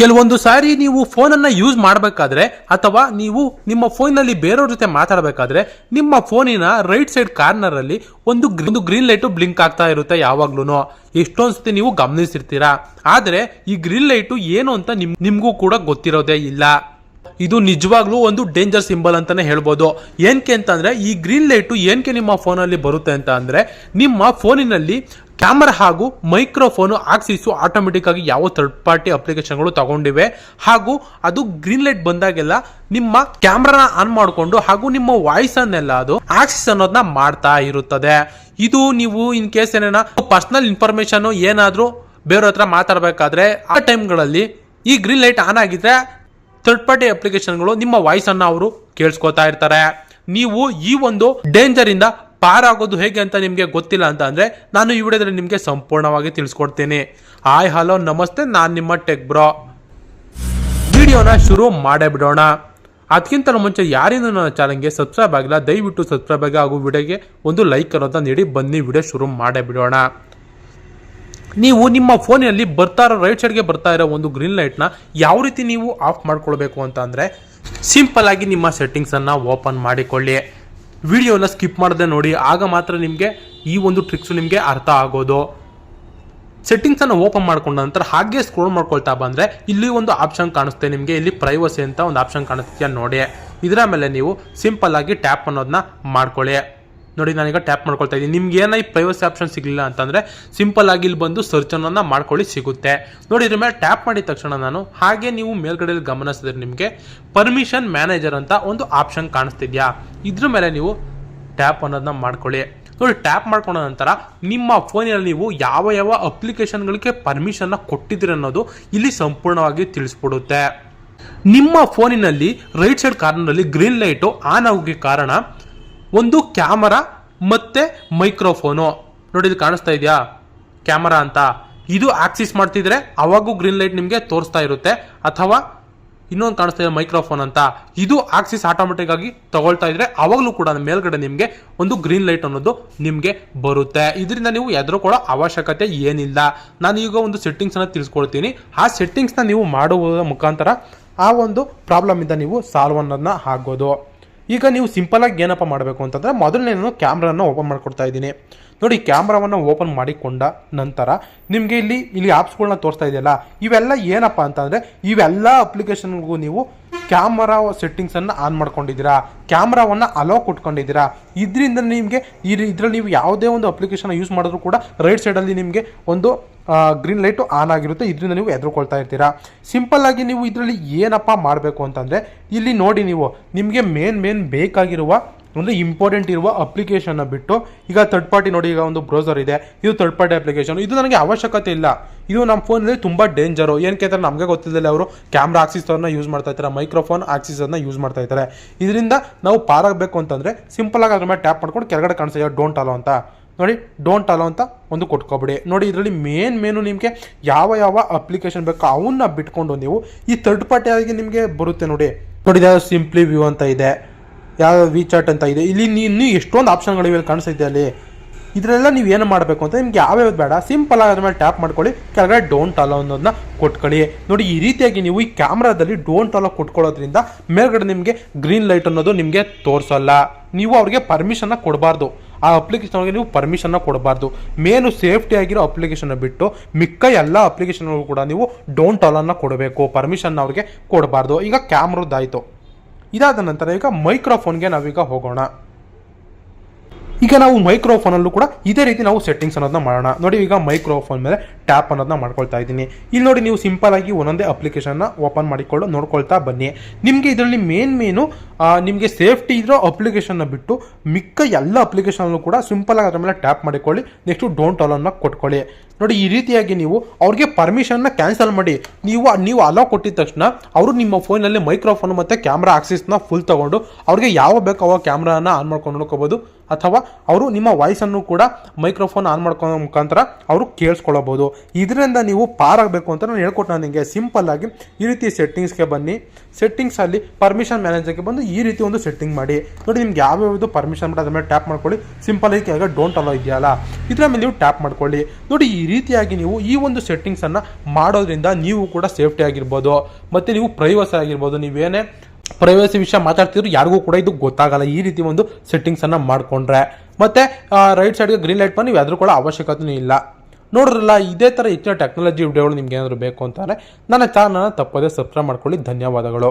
ಕೆಲವೊಂದು ಸಾರಿ ನೀವು ಫೋನನ್ನು ಯೂಸ್ ಮಾಡಬೇಕಾದ್ರೆ ಅಥವಾ ನೀವು ನಿಮ್ಮ ಫೋನ್ನಲ್ಲಿ ಬೇರೆಯವ್ರ ಜೊತೆ ಮಾತಾಡಬೇಕಾದ್ರೆ ನಿಮ್ಮ ಫೋನಿನ ರೈಟ್ ಸೈಡ್ ಕಾರ್ನರ್ ಅಲ್ಲಿ ಒಂದು ಒಂದು ಗ್ರೀನ್ ಲೈಟ್ ಬ್ಲಿಂಕ್ ಆಗ್ತಾ ಇರುತ್ತೆ ಯಾವಾಗ್ಲೂ ಎಷ್ಟೊಂದ್ ಸತಿ ನೀವು ಗಮನಿಸಿರ್ತೀರಾ. ಆದ್ರೆ ಈ ಗ್ರೀನ್ ಲೈಟ್ ಏನು ಅಂತ ನಿಮ್ ನಿಮಗೂ ಕೂಡ ಗೊತ್ತಿರೋದೇ ಇಲ್ಲ. ಇದು ನಿಜವಾಗ್ಲೂ ಒಂದು ಡೇಂಜರ್ ಸಿಂಬಲ್ ಅಂತಾನೆ ಹೇಳ್ಬೋದು. ಏನಕ್ಕೆ ಅಂತಂದ್ರೆ, ಈ ಗ್ರೀನ್ ಲೈಟು ಏನಕ್ಕೆ ನಿಮ್ಮ ಫೋನಲ್ಲಿ ಬರುತ್ತೆ ಅಂತ ಅಂದ್ರೆ, ನಿಮ್ಮ ಫೋನಿನಲ್ಲಿ ಕ್ಯಾಮರಾ ಹಾಗೂ ಮೈಕ್ರೋಫೋನು ಆಕ್ಸಿಸು ಆಟೋಮೆಟಿಕ್ ಆಗಿ ಯಾವ ಥರ್ಡ್ ಪಾರ್ಟಿ ಅಪ್ಲಿಕೇಶನ್ಗಳು ತಗೊಂಡಿವೆ. ಹಾಗೂ ಅದು ಗ್ರೀನ್ ಲೈಟ್ ಬಂದಾಗೆಲ್ಲ ನಿಮ್ಮ ಕ್ಯಾಮ್ರಾನ ಆನ್ ಮಾಡಿಕೊಂಡು ಹಾಗೂ ನಿಮ್ಮ ವಾಯ್ಸ್ ಅನ್ನೆಲ್ಲ ಅದು ಆಕ್ಸಿಸ್ ಅನ್ನೋದನ್ನ ಮಾಡ್ತಾ ಇರುತ್ತದೆ. ಇದು ನೀವು ಇನ್ ಕೇಸ್ ಏನೇನ ಪರ್ಸನಲ್ ಇನ್ಫಾರ್ಮೇಶನ್ ಏನಾದರೂ ಬೇರೆಯವ್ರ ಹತ್ರ ಮಾತಾಡಬೇಕಾದ್ರೆ, ಆ ಟೈಮ್ಗಳಲ್ಲಿ ಈ ಗ್ರೀನ್ ಲೈಟ್ ಆನ್ ಆಗಿದ್ರೆ ಥರ್ಡ್ ಪಾರ್ಟಿ ಅಪ್ಲಿಕೇಶನ್ಗಳು ನಿಮ್ಮ ವಾಯ್ಸನ್ನು ಅವರು ಕೇಳಿಸ್ಕೊತಾ ಇರ್ತಾರೆ. ನೀವು ಈ ಒಂದು ಡೇಂಜರಿಂದ ಪಾರಾಗೋದು ಹೇಗೆ ಅಂತ ನಿಮಗೆ ಗೊತ್ತಿಲ್ಲ ಅಂತ ಅಂದರೆ ನಾನು ಈ ವಿಡಿಯೋದಲ್ಲಿ ನಿಮಗೆ ಸಂಪೂರ್ಣವಾಗಿ ತಿಳಿಸ್ಕೊಡ್ತೀನಿ. ಹಾಯ್ ಹಲೋ ನಮಸ್ತೆ, ನಾನು ನಿಮ್ಮ ಟೆಕ್ ಬ್ರೋ ವಿಡಿಯೋನ ಶುರು ಮಾಡೇ ಬಿಡೋಣ. ಅದಕ್ಕಿಂತ ಮುಂಚೆ ಯಾರಿಂದ ನನ್ನ ಚಾನಲ್ಗೆ ಸಬ್ಸ್ಕ್ರೈಬ್ ಆಗಿಲ್ಲ, ದಯವಿಟ್ಟು ಸಬ್ಸ್ಕ್ರೈಬ್ ಆಗಿ ಹಾಗೂ ವಿಡಿಯೋಗೆ ಒಂದು ಲೈಕ್ ಅನ್ನೋದನ್ನ ನೀಡಿ, ಬನ್ನಿ, ವಿಡಿಯೋ ಶುರು ಮಾಡೇ ಬಿಡೋಣ. ನೀವು ನಿಮ್ಮ ಫೋನಲ್ಲಿ ಬರ್ತಾ ಇರೋ ರೈಟ್ ಸೈಡ್ಗೆ ಬರ್ತಾ ಇರೋ ಒಂದು ಗ್ರೀನ್ ಲೈಟ್ನ ಯಾವ ರೀತಿ ನೀವು ಆಫ್ ಮಾಡ್ಕೊಳ್ಬೇಕು ಅಂತ ಅಂದರೆ ಸಿಂಪಲ್ ಆಗಿ ನಿಮ್ಮ ಸೆಟ್ಟಿಂಗ್ಸನ್ನು ಓಪನ್ ಮಾಡಿಕೊಳ್ಳಿ. ವಿಡಿಯೋನ ಸ್ಕಿಪ್ ಮಾಡದೆ ನೋಡಿ, ಆಗ ಮಾತ್ರ ನಿಮಗೆ ಈ ಒಂದು ಟ್ರಿಕ್ಸು ನಿಮಗೆ ಅರ್ಥ ಆಗೋದು. ಸೆಟ್ಟಿಂಗ್ಸನ್ನು ಓಪನ್ ಮಾಡ್ಕೊಂಡ ನಂತರ ಹಾಗೆ ಸ್ಕ್ರೋಲ್ ಮಾಡ್ಕೊಳ್ತಾ ಬಂದರೆ ಇಲ್ಲಿ ಒಂದು ಆಪ್ಷನ್ ಕಾಣಿಸುತ್ತೆ ನಿಮಗೆ, ಇಲ್ಲಿ ಪ್ರೈವಸಿ ಅಂತ ಒಂದು ಆಪ್ಷನ್ ಕಾಣಿಸ್ತೀಯ ನೋಡಿ. ಇದರ ಮೇಲೆ ನೀವು ಸಿಂಪಲ್ ಆಗಿ ಟ್ಯಾಪ್ ಅನ್ನೋದನ್ನ ಮಾಡ್ಕೊಳ್ಳಿ. ನೋಡಿ ನಾನೀಗ ಟ್ಯಾಪ್ ಮಾಡ್ಕೊಳ್ತಾ ಇದ್ದೀನಿ. ನಿಮ್ಗೆ ಏನೈ ಈ ಪ್ರೈವಸಿ ಆಪ್ಷನ್ ಸಿಗಲಿಲ್ಲ ಅಂತಂದರೆ ಸಿಂಪಲ್ ಆಗಿ ಇಲ್ಲಿ ಬಂದು ಸರ್ಚ್ ಅನ್ನೋದನ್ನ ಮಾಡ್ಕೊಳ್ಳಿ, ಸಿಗುತ್ತೆ. ನೋಡಿ ಇದ್ರ ಮೇಲೆ ಟ್ಯಾಪ್ ಮಾಡಿದ ತಕ್ಷಣ ನಾನು ಹಾಗೆ ನೀವು ಮೇಲ್ಗಡೆಯಲ್ಲಿ ಗಮನಿಸಿದ್ರೆ ನಿಮಗೆ ಪರ್ಮಿಷನ್ ಮ್ಯಾನೇಜರ್ ಅಂತ ಒಂದು ಆಪ್ಷನ್ ಕಾಣಿಸ್ತಿದ್ಯಾ? ಇದ್ರ ಮೇಲೆ ನೀವು ಟ್ಯಾಪ್ ಅನ್ನೋದನ್ನ ಮಾಡ್ಕೊಳ್ಳಿ. ನೋಡಿ ಟ್ಯಾಪ್ ಮಾಡ್ಕೊಂಡ ನಂತರ ನಿಮ್ಮ ಫೋನಿನಲ್ಲಿ ನೀವು ಯಾವ ಯಾವ ಅಪ್ಲಿಕೇಶನ್ಗಳಿಗೆ ಪರ್ಮಿಷನ್ನ ಕೊಟ್ಟಿದ್ದೀರಿ ಅನ್ನೋದು ಇಲ್ಲಿ ಸಂಪೂರ್ಣವಾಗಿ ತಿಳಿಸ್ಬಿಡುತ್ತೆ. ನಿಮ್ಮ ಫೋನಿನಲ್ಲಿ ರೈಟ್ ಸೈಡ್ ಕಾರ್ನರ್ನಲ್ಲಿ ಗ್ರೀನ್ ಲೈಟು ಆನ್ ಆಗೋಕ್ಕೆ ಕಾರಣ ಒಂದು ಕ್ಯಾಮರಾ ಮತ್ತೆ ಮೈಕ್ರೋಫೋನು. ನೋಡಿ ಇದು ಕಾಣಿಸ್ತಾ ಇದೆಯಾ? ಕ್ಯಾಮರಾ ಅಂತ. ಇದು ಆಕ್ಸಿಸ್ ಮಾಡ್ತಿದ್ರೆ ಅವಾಗೂ ಗ್ರೀನ್ ಲೈಟ್ ನಿಮಗೆ ತೋರಿಸ್ತಾ ಇರುತ್ತೆ. ಅಥವಾ ಇನ್ನೊಂದು ಕಾಣಿಸ್ತಾ ಇದೆ ಮೈಕ್ರೋಫೋನ್ ಅಂತ. ಇದು ಆಕ್ಸಿಸ್ ಆಟೋಮೆಟಿಕ್ ಆಗಿ ತಗೊಳ್ತಾ ಇದ್ರೆ ಅವಾಗಲೂ ಕೂಡ ಮೇಲ್ಗಡೆ ನಿಮಗೆ ಒಂದು ಗ್ರೀನ್ ಲೈಟ್ ಅನ್ನೋದು ನಿಮಗೆ ಬರುತ್ತೆ. ಇದರಿಂದ ನೀವು ಎದುರು ಕೊಡೋ ಅವಶ್ಯಕತೆ ಏನಿಲ್ಲ. ನಾನು ಈಗ ಒಂದು ಸೆಟ್ಟಿಂಗ್ಸ್ ತಿಳಿಸ್ಕೊಳ್ತೀನಿ ಆ ಸೆಟ್ಟಿಂಗ್ಸ್ನ ನೀವು ಮಾಡುವುದರ ಮುಖಾಂತರ ಆ ಒಂದು ಪ್ರಾಬ್ಲಮ್ ಇಂದ ನೀವು ಸಾಲ್ವ್ ಅನ್ನೋದನ್ನ ಆಗೋದು ಈಗ ನೀವು ಸಿಂಪಲ್ ಆಗಿ ಏನಪ್ಪ ಮಾಡಬೇಕು ಅಂತಂದ್ರೆ ಮೊದಲನೇ ನಾನು ಕ್ಯಾಮ್ರಾನ ಓಪನ್ ಮಾಡ್ಕೊಡ್ತಾ ಇದ್ದೀನಿ. ನೋಡಿ, ಕ್ಯಾಮ್ರಾವನ್ನು ಓಪನ್ ಮಾಡಿಕೊಂಡ ನಂತರ ನಿಮಗೆ ಇಲ್ಲಿ ಇಲ್ಲಿ ಆ್ಯಪ್ಸ್ಗಳನ್ನ ತೋರಿಸ್ತಾ ಇದೆಯಲ್ಲ, ಇವೆಲ್ಲ ಏನಪ್ಪ ಅಂತಂದರೆ ಇವೆಲ್ಲ ಅಪ್ಲಿಕೇಶನ್ಗೂ ನೀವು ಕ್ಯಾಮರಾ ಸೆಟ್ಟಿಂಗ್ಸನ್ನು ಆನ್ ಮಾಡ್ಕೊಂಡಿದ್ದೀರಾ, ಕ್ಯಾಮ್ರಾವನ್ನು ಅಲೋ ಕೊಟ್ಕೊಂಡಿದ್ದೀರಾ, ಇದರಿಂದ ನಿಮಗೆ ಇದರಲ್ಲಿ ನೀವು ಯಾವುದೇ ಒಂದು ಅಪ್ಲಿಕೇಶನ್ ಯೂಸ್ ಮಾಡಿದ್ರು ಕೂಡ ರೈಟ್ ಸೈಡಲ್ಲಿ ನಿಮಗೆ ಒಂದು ಗ್ರೀನ್ ಲೈಟು ಆನ್ ಆಗಿರುತ್ತೆ. ಇದರಿಂದ ನೀವು ಎದುರುಕೊಳ್ತಾ ಇರ್ತೀರಾ. ಸಿಂಪಲ್ ಆಗಿ ನೀವು ಇದರಲ್ಲಿ ಏನಪ್ಪ ಮಾಡಬೇಕು ಅಂತಂದರೆ, ಇಲ್ಲಿ ನೋಡಿ ನೀವು, ನಿಮಗೆ ಮೇನ್ ಮೇನ್ ಬೇಕಾಗಿರುವ ಒಂದು ಇಂಪಾರ್ಟೆಂಟ್ ಇರುವ ಅಪ್ಲಿಕೇಶನ್ನ ಬಿಟ್ಟು, ಈಗ ಥರ್ಡ್ ಪಾರ್ಟಿ ನೋಡಿ, ಈಗ ಒಂದು ಬ್ರೌಸರ್ ಇದೆ. ಇದು ಥರ್ಡ್ ಪಾರ್ಟಿ ಅಪ್ಲಿಕೇಶನ್ ಇದು ನನಗೆ ಅವಶ್ಯಕತೆ ಇಲ್ಲ. ಇದು ನಮ್ಮ ಫೋನಲ್ಲಿ ತುಂಬ ಡೇಂಜರು ಏನಕ್ಕೆ ಅಂದರೆ ನಮಗೆ ಗೊತ್ತಿದ್ದಲ್ಲ ಅವರು ಕ್ಯಾಮ್ರಾ ಆಕ್ಸಿಸನ್ನು ಯೂಸ್ ಮಾಡ್ತಾ ಇರ್ತಾರೆ ಮೈಕ್ರೋಫೋನ್ ಆಕ್ಸಿಸನ್ನ ಯೂಸ್ ಮಾಡ್ತಾ ಇದ್ದಾರೆ ಇದರಿಂದ ನಾವು ಪಾರಾಗಬೇಕು ಅಂತಂದರೆ ಸಿಂಪಲ್ ಆಗಿ ಅದ್ರ ಮೇಲೆ ಟ್ಯಾಪ್ ಮಾಡ್ಕೊಂಡು ಕೆಳಗಡೆ ಕಾಣಿಸ್ತಾ ಡೋಂಟ್ ಅಲೋ ಅಂತ. ನೋಡಿ ಡೋಂಟ್ ಅಲೋ ಅಂತ ಒಂದು ಕೊಟ್ಕೊಬಿಡಿ. ನೋಡಿ, ಇದರಲ್ಲಿ ಮೇನ್ ಮೇನು ನಿಮಗೆ ಯಾವ ಯಾವ ಅಪ್ಲಿಕೇಶನ್ ಬೇಕೋ ಅವನ್ನ ಬಿಟ್ಕೊಂಡು ನೀವು ಈ ಥರ್ಡ್ ಪಾರ್ಟಿ ಆಗಿ ನಿಮಗೆ ಬರುತ್ತೆ ನೋಡಿ. ನೋಡಿ ಯಾವ್ದು ಸಿಂಪ್ಲಿ ವ್ಯೂ ಅಂತ ಇದೆ. ಯಾವ ವಿ ಚಾಟ್ ಅಂತ ಇದೆ. ಇಲ್ಲಿ ನೀನು ಎಷ್ಟೊಂದು ಆಪ್ಷನ್ಗಳಿವೆ ಕಾಣಿಸ್ತಿದೆ ಅಲ್ಲಿ. ಇದರೆಲ್ಲ ನೀವು ಏನು ಮಾಡಬೇಕು ಅಂತ ನಿಮ್ಗೆ ಯಾವ್ಯಾವ್ದು ಬೇಡ. ಸಿಂಪಲ್ ಆಗಿ ಅದ್ರ ಮೇಲೆ ಟ್ಯಾಪ್ ಮಾಡ್ಕೊಳ್ಳಿ. ಕೆಳಗಡೆ ಡೋಂಟ್ ಅಲೋ ಅನ್ನೋದನ್ನ ಕೊಟ್ಕೊಳ್ಳಿ. ನೋಡಿ, ಈ ರೀತಿಯಾಗಿ ನೀವು ಈ ಕ್ಯಾಮ್ರಾದಲ್ಲಿ ಡೋಂಟ್ ಅಲೋ ಕೊಟ್ಕೊಳ್ಳೋದ್ರಿಂದ ಮೇಲ್ಗಡೆ ನಿಮಗೆ ಗ್ರೀನ್ ಲೈಟ್ ಅನ್ನೋದು ನಿಮಗೆ ತೋರಿಸಲ್ಲ. ನೀವು ಅವ್ರಿಗೆ ಪರ್ಮಿಷನ್ನ ಕೊಡಬಾರ್ದು. ಆ ಅಪ್ಲಿಕೇಶನ್ಗೆ ನೀವು ಪರ್ಮಿಷನ್ನ ಕೊಡಬಾರ್ದು. ಮೇನು ಸೇಫ್ಟಿ ಆಗಿರೋ ಅಪ್ಲಿಕೇಶನ್ ಬಿಟ್ಟು ಮಿಕ್ಕ ಎಲ್ಲ ಅಪ್ಲಿಕೇಶನ್ಗಳು ಕೂಡ ನೀವು ಡೋಂಟ್ ಆಲನ್ನು ಕೊಡಬೇಕು. ಪರ್ಮಿಷನ್ ಅವ್ರಿಗೆ ಕೊಡಬಾರ್ದು. ಈಗ ಕ್ಯಾಮ್ರದ್ದಾಯಿತು ಇದಾದ ನಂತರ ಈಗ ಮೈಕ್ರೋಫೋನ್ಗೆ ನಾವೀಗ ಹೋಗೋಣ. ಈಗ ನಾವು ಮೈಕ್ರೋಫೋನಲ್ಲೂ ಕೂಡ ಇದೇ ರೀತಿ ನಾವು ಸೆಟ್ಟಿಂಗ್ಸ್ ಅನ್ನೋದನ್ನ ಮಾಡೋಣ. ನೋಡಿ ಈಗ ಮೈಕ್ರೋಫೋನ್ ಮೇಲೆ ಟ್ಯಾಪ್ ಅನ್ನೋದನ್ನ ಮಾಡ್ಕೊಳ್ತಾ ಇದ್ದೀನಿ. ಇಲ್ಲಿ ನೋಡಿ ನೀವು ಸಿಂಪಲ್ ಆಗಿ ಒಂದೊಂದೇ ಅಪ್ಲಿಕೇಶನ್ನ ಓಪನ್ ಮಾಡಿಕೊಂಡು ನೋಡ್ಕೊಳ್ತಾ ಬನ್ನಿ. ನಿಮಗೆ ಇದರಲ್ಲಿ ಮೇನ್ ಮೇನು ನಿಮಗೆ ಸೇಫ್ಟಿ ಇರೋ ಅಪ್ಲಿಕೇಶನ್ನ ಬಿಟ್ಟು ಮಿಕ್ಕ ಎಲ್ಲ ಅಪ್ಲಿಕೇಶನಲ್ಲೂ ಕೂಡ ಸಿಂಪಲ್ ಆಗಿ ಅದ್ರ ಮೇಲೆ ಟ್ಯಾಪ್ ಮಾಡಿಕೊಳ್ಳಿ. ನೆಕ್ಸ್ಟು ಡೋಂಟ್ ಅಲೋನ್ನ ಕೊಟ್ಕೊಳ್ಳಿ. ನೋಡಿ ಈ ರೀತಿಯಾಗಿ ನೀವು ಅವ್ರಿಗೆ ಪರ್ಮಿಷನ್ನ ಕ್ಯಾನ್ಸಲ್ ಮಾಡಿ. ನೀವು ನೀವು ಅಲೋ ಕೊಟ್ಟಿದ ತಕ್ಷಣ ಅವರು ನಿಮ್ಮ ಫೋನಲ್ಲಿ ಮೈಕ್ರೋಫೋನ್ ಮತ್ತು ಕ್ಯಾಮ್ರಾ ಆಕ್ಸಿಸ್ನ ಫುಲ್ ತಗೊಂಡು ಅವ್ರಿಗೆ ಯಾವ ಬೇಕೋ ಅವಾಗ ಕ್ಯಾಮ್ರಾನ ಆನ್ ಮಾಡ್ಕೊಂಡು ನೋಡ್ಕೋಬೋದು. ಅಥವಾ ಅವರು ನಿಮ್ಮ ವಾಯ್ಸನ್ನು ಕೂಡ ಮೈಕ್ರೋಫೋನ್ ಆನ್ ಮಾಡ್ಕೊಳ್ಳೋ ಮುಖಾಂತರ ಅವರು ಕೇಳಿಸ್ಕೊಳ್ಳಬಹುದು ಇದರಿಂದ ನೀವು ಪಾರಾಗಬೇಕು ಅಂತ ನಾನು ಹೇಳ್ಕೊಟ್ಟು ನಾನು ನಿಮಗೆ ಸಿಂಪಲ್ ಆಗಿ ಈ ರೀತಿ ಸೆಟ್ಟಿಂಗ್ಸ್ಗೆ ಬನ್ನಿ. ಸೆಟ್ಟಿಂಗ್ಸಲ್ಲಿ ಪರ್ಮಿಷನ್ ಮ್ಯಾನೇಜರ್ಗೆ ಬಂದು ಈ ರೀತಿ ಒಂದು ಸೆಟ್ಟಿಂಗ್ ಮಾಡಿ. ನೋಡಿ ನಿಮ್ಗೆ ಯಾವ್ಯಾವುದು ಪರ್ಮಿಷನ್ ಮಾಡಿ ಅದ್ರ ಮೇಲೆ ಟ್ಯಾಪ್ ಮಾಡ್ಕೊಳ್ಳಿ. ಸಿಂಪಲ್ ಆಗಿ ಕೆಳಗೆ ಡೋಂಟ್ ಅಲೋ ಇದೆಯಲ್ಲ? ಇದರ ಮೇಲೆ ನೀವು ಟ್ಯಾಪ್ ಮಾಡ್ಕೊಳ್ಳಿ. ನೋಡಿ ಈ ರೀತಿಯಾಗಿ ನೀವು ಈ ಒಂದು ಸೆಟ್ಟಿಂಗ್ಸನ್ನು ಮಾಡೋದ್ರಿಂದ ನೀವು ಕೂಡ ಸೇಫ್ಟಿ ಆಗಿರ್ಬೋದು. ಮತ್ತು ನೀವು ಪ್ರೈವಸಿ ಆಗಿರ್ಬೋದು. ನೀವೇನೇ ಪ್ರೈವಸಿ ವಿಷಯ ಮಾತಾಡ್ತಿದ್ರು, ಯಾರಿಗೂ ಕೂಡ ಇದು ಗೊತ್ತಾಗಲ್ಲ. ಈ ರೀತಿ ಒಂದು ಸೆಟ್ಟಿಂಗ್ಸನ್ನು ಮಾಡಿಕೊಂಡ್ರೆ. ಮತ್ತು ರೈಟ್ ಸೈಡ್ಗೆ ಗ್ರೀನ್ ಲೈಟ್ ಬಂದು ನೀವು ಕೂಡ ಅವಶ್ಯಕತೆಯೂ ಇಲ್ಲ. ನೋಡ್ರಲ್ಲ, ಇದೇ ಥರ ಹೆಚ್ಚಿನ ಟೆಕ್ನಾಲಜಿ ವಿಡಿಯೋಗಳು ನಿಮ್ಗೆ ಏನಾದರೂ ಬೇಕು ಅಂತಾರೆ ನನ್ನ ಚಾನಲ್ನ ತಪ್ಪದೇ ಸಬ್ಸ್ಕ್ರೈಬ್ ಮಾಡ್ಕೊಳ್ಳಿ. ಧನ್ಯವಾದಗಳು.